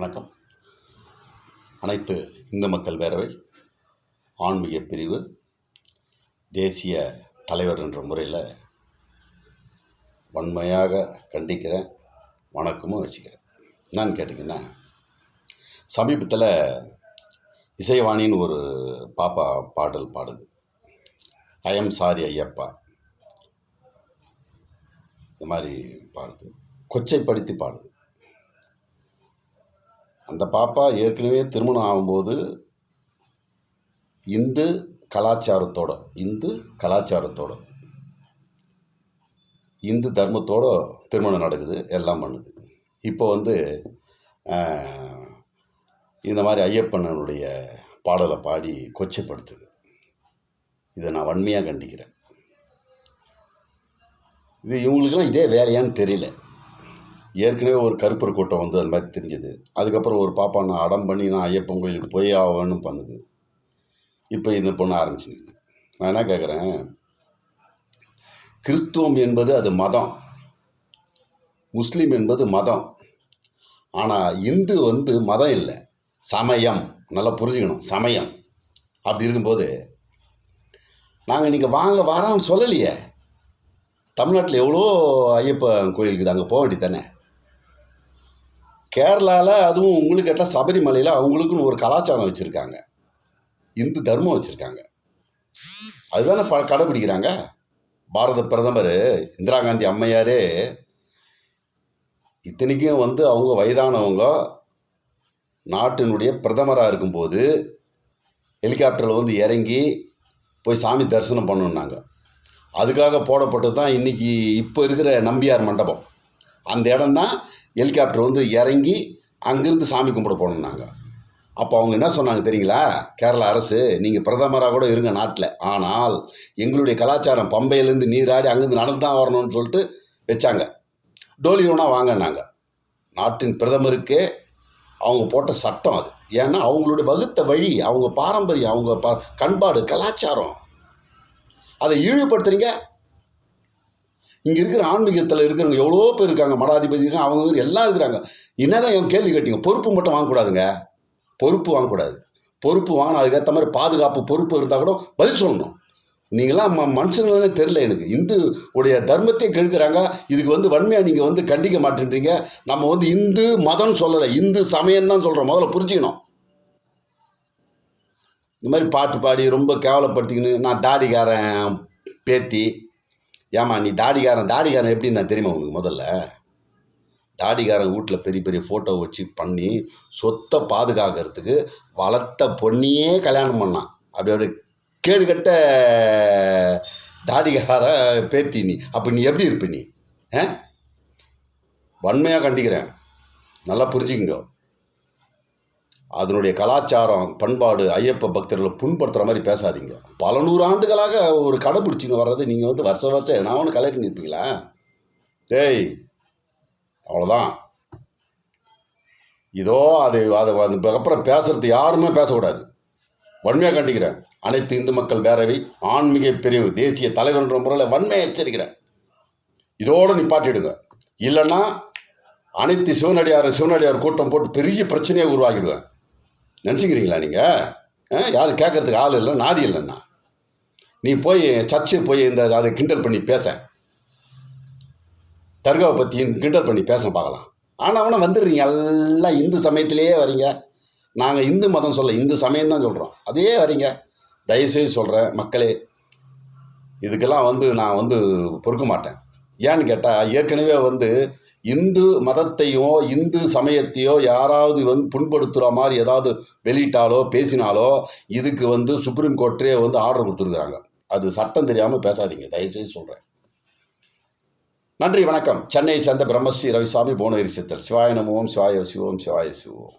வணக்கம். அனைத்து இந்து மக்கள் பேரவை ஆன்மீக பிரிவு தேசிய தலைவர் என்ற முறையில் வன்மையாக கண்டிக்கிறேன் வணக்கமும் வச்சுக்கிறேன். என்னன்னு கேட்டிங்கன்னா சமீபத்தில் இசைவாணின்னு ஒரு பாப்பா பாடல் பாடுது. ஐஎம் சாரி ஐயப்பா இந்த மாதிரி பாடுது. கொச்சைப்படுத்தி பாடுது. அந்த பாப்பா ஏற்கனவே திருமணம் ஆகும்போது இந்து கலாச்சாரத்தோட இந்து கலாச்சாரத்தோட இந்து தர்மத்தோட திருமணம் நடக்குது எல்லாம் பண்ணுது. இப்போ வந்து இந்த மாதிரி ஐயப்பனனுடைய பாடலை பாடி கொச்சப்படுத்துது. இதை நான் வன்மையாக கண்டிக்கிறேன். இது இவங்களுக்கெல்லாம் இதே வேலையான்னு தெரியல. ஏற்கனவே ஒரு கருப்பர் கூட்டம் வந்து அந்த மாதிரி தெரிஞ்சது. அதுக்கப்புறம் ஒரு பாப்பா நான் அடம் பண்ணி நான் ஐயப்பன் கோயிலுக்கு போய் ஆகணும்னு பண்ணுது. இப்போ இந்த பொண்ணு ஆரம்பிச்சுது நான் என்ன கேட்குறேன் கிறிஸ்துவம் என்பது அது மதம். முஸ்லீம் என்பது மதம். ஆனால் இந்து வந்து மதம் இல்லை. சமயம். நல்லா புரிஞ்சுக்கணும். சமயம். அப்படி இருக்கும்போது நாங்கள் நீங்கள் வாங்க வரோன்னு சொல்லலையே. தமிழ்நாட்டில் எவ்வளோ ஐயப்பன் கோயிலுக்கு அங்கே போக வேண்டியது தானே? கேரளாவில் அதுவும் உங்களுக்கு கேட்டால் சபரிமலையில் அவங்களுக்குன்னு ஒரு கலாச்சாரம் வச்சுருக்காங்க. இந்து தர்மம் வச்சுருக்காங்க. அதுதானே ப கடைப்பிடிக்கிறாங்க பாரத பிரதமர் இந்திரா காந்தி அம்மையார் இத்தனைக்கும் வந்து அவங்க வயதானவங்க நாட்டினுடைய பிரதமராக இருக்கும்போது ஹெலிகாப்டரில் வந்து இறங்கி போய் சாமி தரிசனம் பண்ணுனாங்க. அதுக்காக போடப்பட்டு தான் இன்றைக்கி இப்போ இருக்கிற நம்பியார் மண்டபம். அந்த இடம் தான் ஹெலிகாப்டர் வந்து இறங்கி அங்கேருந்து சாமி கும்பிட போகணுன்னாங்க அப்போ அவங்க என்ன சொன்னாங்க தெரியுங்களா? கேரளா அரசு நீங்கள் பிரதமராக கூட இருங்க நாட்டில். ஆனால் எங்களுடைய கலாச்சாரம் பம்பையிலேருந்து நீராடி அங்கேருந்து நடந்து தான் வரணும்னு சொல்லிட்டு வச்சாங்க. டோலியோனா வாங்கினாங்க நாட்டின் பிரதமருக்கே அவங்க போட்ட சட்டம் அது. ஏன்னா அவங்களுடைய வகுத்த வழி அவங்க பாரம்பரியம் அவங்க ப கண்பாடு கலாச்சாரம். அதை இழிவுபடுத்துறீங்க? இங்கே இருக்கிற ஆன்மீகத்தில் இருக்கிறவங்க எவ்வளோ பேர் இருக்காங்க மடாதிபதி இருக்காங்க அவங்க எல்லாம் இருக்கிறாங்க. என்னதான் என் கேள்வி கேட்டீங்க? பொறுப்பு மட்டும் வாங்கக்கூடாதுங்க. பொறுப்பு வாங்கக்கூடாது. பொறுப்பு வாங்கினா அதுக்கேற்ற மாதிரி பாதுகாப்பு பொறுப்பு இருந்தால் கூட பதில் சொல்லணும். நீங்களாம் ம மனுஷங்களே தெரில எனக்கு. இந்து உடைய தர்மத்தை கெடுக்கிறாங்க. இதுக்கு வந்து வன்மையாக நீங்கள் வந்து கண்டிக்க மாட்டேன்றீங்க. நம்ம வந்து இந்து மதம்னு சொல்லலை. இந்து சமயம் தான் சொல்கிறோம் முதல்ல புரிஞ்சுக்கணும். இந்த மாதிரி பாட்டு பாடி ரொம்ப கேவலப்படுத்திக்கின்னு நான் தாடிக்காரன் பேத்தி ஏமா நீ தாடிக்காரன் தாடிக்காரன் எப்படி இருந்தான் தெரியுமா உனக்கு முதல்ல? தாடிக்காரன் வீட்டில் பெரிய பெரிய ஃபோட்டோ வச்சு பண்ணி சொத்தை பாதுகாக்கிறதுக்கு வளர்த்த பொண்ணியே கல்யாணம் பண்ணான். அப்படி அப்படி கேடுகட்ட தாடிகார பேத்தி நீ. அப்போ நீ எப்படி இருப்ப நீ? ஆ? வன்மையாக கண்டிக்கிறேன். நல்லா புரிஞ்சுக்கங்க. அதனுடைய கலாச்சாரம் பண்பாடு ஐயப்ப பக்தர்களை புண்படுத்துகிற மாதிரி பேசாதீங்க. பல நூறு ஆண்டுகளாக ஒரு கடைப்பிடிச்சிங்க வர்றது. நீங்கள் வந்து வருஷம் வருஷம் எதனா ஒன்று கலெக்ட் நிற்பீங்களா? டேய் அவ்வளோதான் இதோ அது அது அதுக்கப்புறம் பேசுறது யாருமே பேசக்கூடாது. வன்மையாக கண்டிக்கிறேன். அனைத்து இந்து மக்கள் பேரவை ஆன்மீக பிரிவு தேசிய தலைவர்ன்ற முறையில் வன்மையை எச்சரிக்கிறேன். இதோடு நிப்பாட்டிடுங்க. இல்லைன்னா அனைத்து சிவனடியார் சிவனடியார் கூட்டம் போட்டு பெரிய பிரச்சனையை உருவாக்கிடுவேன். நினச்சிக்கிறீங்களா நீங்கள் யாரும் கேட்கறதுக்கு ஆள் இல்லை நாதி இல்லைண்ணா நீ போய் சர்ச்சு போய் இந்த அதை கிண்டல் பண்ணி பேச. தர்காவை பற்றி கிண்டல் பண்ணி பேச பார்க்கலாம். ஆனால் அவனை வந்துடுறீங்க. எல்லாம் இந்து சமயத்திலேயே வரீங்க. நாங்கள் இந்து மதம் சொல்ல இந்து சமயம் தான் சொல்கிறோம் அதே வரீங்க. தயவுசெய்து சொல்கிறேன் மக்களே. இதுக்கெல்லாம் வந்து நான் வந்து பொறுக்க மாட்டேன். ஏன்னு கேட்டால் ஏற்கனவே வந்து இந்து மதத்தையோ இந்து சமயத்தையோ யாராவது வந்து புண்படுத்துகிற மாதிரி ஏதாவது வெளியிட்டாலோ பேசினாலோ இதுக்கு வந்து சுப்ரீம் கோர்ட்டே வந்து ஆர்டர் கொடுத்துருக்குறாங்க. அது சட்டம் தெரியாமல் பேசாதீங்க. தயவுசெய்து சொல்கிறேன் நன்றி வணக்கம். சென்னை சேர்ந்த பிரம்மஸ்ரீ ரவிசாமி புவனகிரி சித்தர். சிவாய நமோம் சிவாய சிவோம் சிவாய சிவோம்